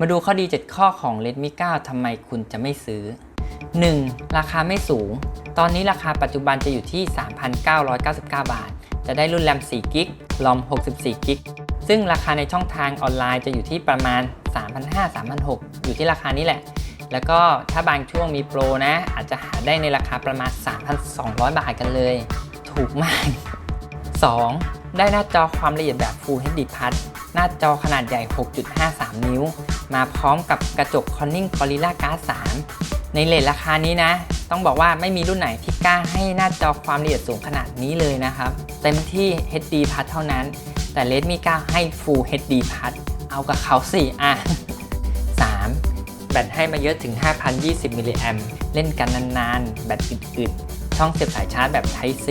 มาดูข้อดี 7 ข้อของ Redmi 9 ทำไมคุณจะไม่ซื้อ 1. ราคาไม่สูง ตอนนี้ราคาปัจจุบันจะอยู่ที่ 3,999 บาท จะได้รุ่นแรม4กิกลอม64กิกซึ่งราคาในช่องทางออนไลน์จะอยู่ที่ประมาณ 3,500-3,600 อยู่ที่ราคานี้แหละ แล้วก็ถ้าบางช่วงมีโปรนะ อาจจะหาได้ในราคาประมาณ 3,200 บาทกันเลย ถูกมาก 2. ได้หน้าจอความละเอียดแบบ Full HD Plus หน้าจอขนาดใหญ่ 6.53 นิ้ว มาพร้อมกับกระจก Corning Gorilla Glass 3 ในเลทราคานี้นะ ต้องบอกว่าไม่มีรุ่นไหนที่กล้าให้หน้าจอความละเอียดสูงขนาดนี้เลยนะครับ เต็มที่ HD Plus เท่านั้น แต่ Redmi 9 ให้ Full HD Plus เอากับเขาสิอะ 3. แบตให้มาเยอะถึง 5,020มิลลิแอมเล่นกันนานๆ แบตอึดๆช่องเสียบสายชาร์จแบบ Type C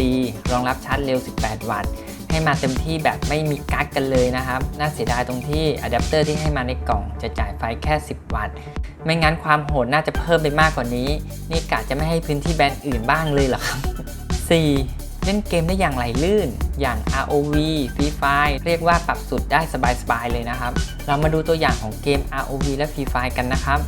รองรับชาร์จเร็ว 18 วัตต์ ให้มาเต็มที่แบบไม่มีกั๊กกันเลยนะครับ น่าเสียดายตรงที่อะแดปเตอร์ที่ให้มาในกล่องจะจ่ายไฟแค่ 10 วัตต์ ไม่งั้นความโหดน่าจะเพิ่มไปมากกว่านี้ นี่กะจะไม่ให้พื้นที่แบรนด์อื่นบ้างเลยเหรอครับ 4. เล่นเกมได้อย่างไหลลื่น อย่าง ROV Free Fire เรียกว่าปรับสุดได้สบายๆเลยนะครับ เรามาดูตัวอย่างของเกม ROV และ Free Fire กันนะครับ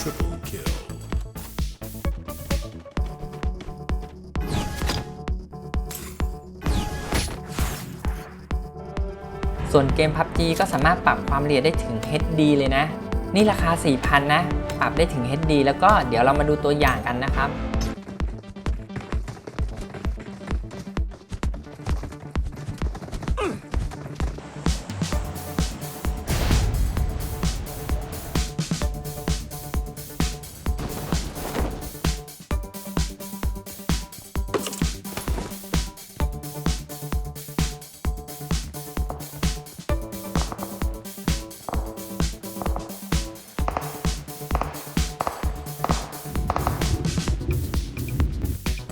Triple kill. ส่วนเกม PUBG ก็สามารถปรับความละเอียดได้ถึง HD เลยนะ นี่ราคา 4,000 นะ ปรับได้ถึง HD แล้วก็เดี๋ยวเรามาดูตัวอย่างกันนะครับ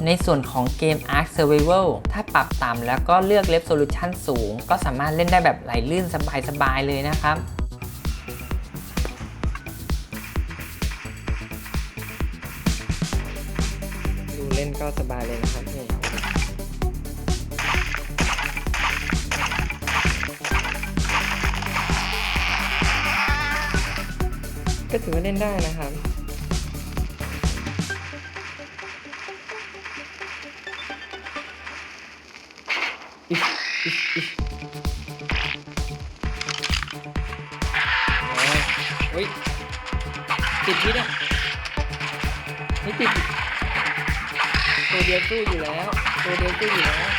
ในส่วนของเกม Ark Survival ถ้าปรับต่ำแล้วก็เลือก Resolution สูง ก็สามารถเล่นได้แบบไหลลื่นสบายๆเลยนะครับดูเล่นก็สบายเลยนะครับนี่ก็ถือว่าเล่นได้นะครับ เฮ้ยติดพิษอะไม่ติดตัวเดียวสู้อยู่แล้ว ตัวเดียวสู้อยู่แล้ว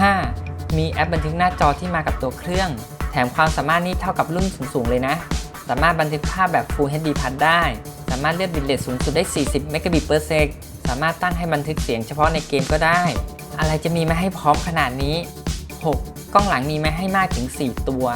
5. มีแอปบันทึกหน้าจอที่มากับตัวเครื่อง แถมความสามารถนี้เท่ากับรุ่นสูงๆเลยนะ สามารถบันทึกภาพแบบ Full HD Plus ได้ามารถเลือกบิตเรทสูงสุดได้ 40 Mbps per sec สามารถตั้งให้บันทึกเสียงเฉพาะในเกมก็ได้ อะไรจะมีมาให้พร้อมขนาดนี้ 6. กล้องหลังมีมาให้มากถึง 4 ตัว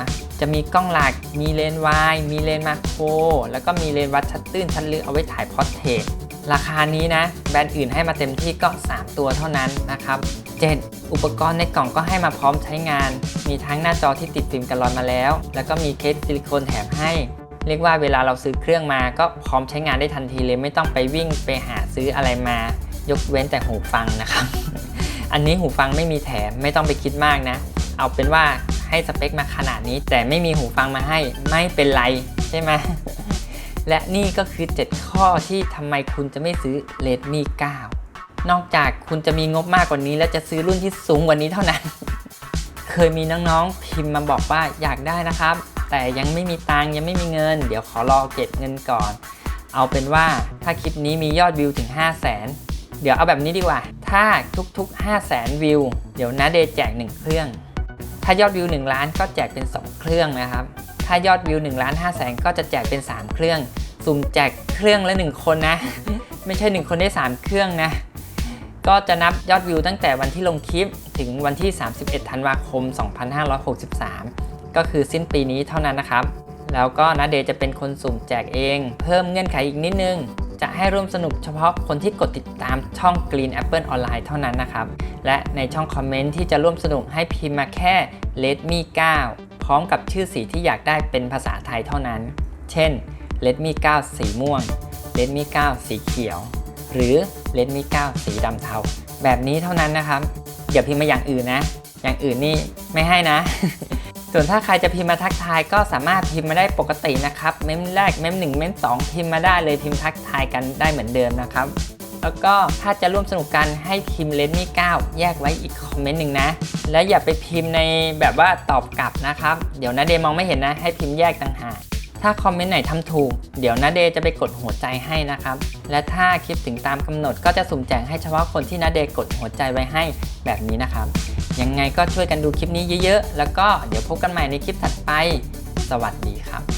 จะมีกล้องหลัก มีเลนส์วายมีเลนส์มาโคร แล้วก็มีเลนส์วัดชัดตื้นชัดลึกเอาไว้ถ่ายพอร์เทรตราคานี้นะ แบรนด์อื่นให้มาเต็มที่ก็ 3 ตัวเท่านั้นนะครับ 7. อุปกรณ์ในกล่องก็ให้มาพร้อมใช้งาน มีทั้งหน้าจอที่ติดฟิล์มกันรอยมาแล้ว แล้วก็มีเคสซิลิโคนแถมให้ เรียกว่าเวลาเราซื้อเครื่องมาก็พร้อมใช้งานได้ทันทีเลยไม่ต้องไปวิ่งไปหาซื้ออะไรมา ยกเว้นแต่หูฟังนะครับ อันนี้หูฟังไม่มีแถมไม่ต้องไปคิดมากนะ เอาเป็นว่าให้สเปคมาขนาดนี้ แต่ไม่มีหูฟังมาให้ไม่เป็นไรใช่ไหมและนี่ก็คือ 7 ข้อที่ทำไมคุณจะไม่ซื้อ Redmi 9 นอกจากคุณจะมีงบมากกว่านี้ และจะซื้อรุ่นที่สูงกว่านี้เท่านั้น เคยมีน้องๆพิมพ์มาบอกว่าอยากได้นะครับ แต่ยังไม่มีตังยังไม่มีเงิน เดี๋ยวขอรอเก็บเงินก่อน เอาเป็นว่าถ้าคลิปนี้มียอดวิวถึง 5 0 0 0 0 0เดี๋ยวเอาแบบนี้ดีกว่า ถ้าทุกๆ 5 0 0 0 0 0วิว เดี๋ยวนาเดย์แจก 1 เครื่อง ถ้ายอดวิว 1 ล้านก็แจกเป็น 2 เครื่องนะครับ ถ้ายอดวิว1ล้าน5แสนก็จะแจกเป็น 3 เครื่อง สุ่มแจกเครื่องละ 1 คนนะ ไม่ใช่ 1 คนได้ 3 เครื่องนะ ก็จะนับยอดวิวตั้งแต่วันที่ลงคลิปถึงวันที่ 31 ธันวาคม 2563 ก็คือสิ้นปีนี้เท่านั้นนะครับ แล้วก็นาเดย์จะเป็นคนสุ่มแจกเอง เพิ่มเงื่อนไขอีกนิดนึง จะให้ร่วมสนุกเฉพาะคนที่กดติดตามช่อง Green Apple Online เท่านั้นนะครับ และในช่องคอมเมนต์ที่จะร่วมสนุกให้พิมพ์มาแค่ Redmi 9พร้อมกับชื่อสีที่อยากได้เป็นภาษาไทยเท่านั้น เช่น Redmi 9สีม่วง Redmi 9สีเขียว หรือ Redmi 9สีดำเทาแบบนี้เท่านั้นนะครับอย่าพิมพ์มาอย่างอื่นนะ อย่างอื่นนี่ไม่ให้นะ ส่วนถ้าใครจะพิมพ์มาทักทายก็สามารถพิมพ์มาได้ปกตินะครับ เมมแรกเมมหนึ่งเมมสองพิมพ์มาได้เลยพิมพ์ทักทายกันได้เหมือนเดิมนะครับ แล้วก็ถ้าจะร่วมสนุกกันให้พิมพ์เลนมี่9แยกไว้อีกคอมเมนต์หนึ่งนะ และอย่าไปพิมพ์ในแบบว่าตอบกลับนะครับ เดี๋ยวนาเดมองไม่เห็นนะให้พิมพ์แยกต่างหากถ้าคอมเมนต์ไหนทำถูก เดี๋ยวนาเดจะไปกดหัวใจให้นะครับ และถ้าคลิปถึงตามกำหนดก็จะสุ่มแจกให้เฉพาะคนที่นาเดกดหัวใจไว้ให้แบบนี้นะครับ ยังไงก็ช่วยกันดูคลิปนี้เยอะๆ แล้วก็เดี๋ยวพบกันใหม่ในคลิปถัดไป สวัสดีครับ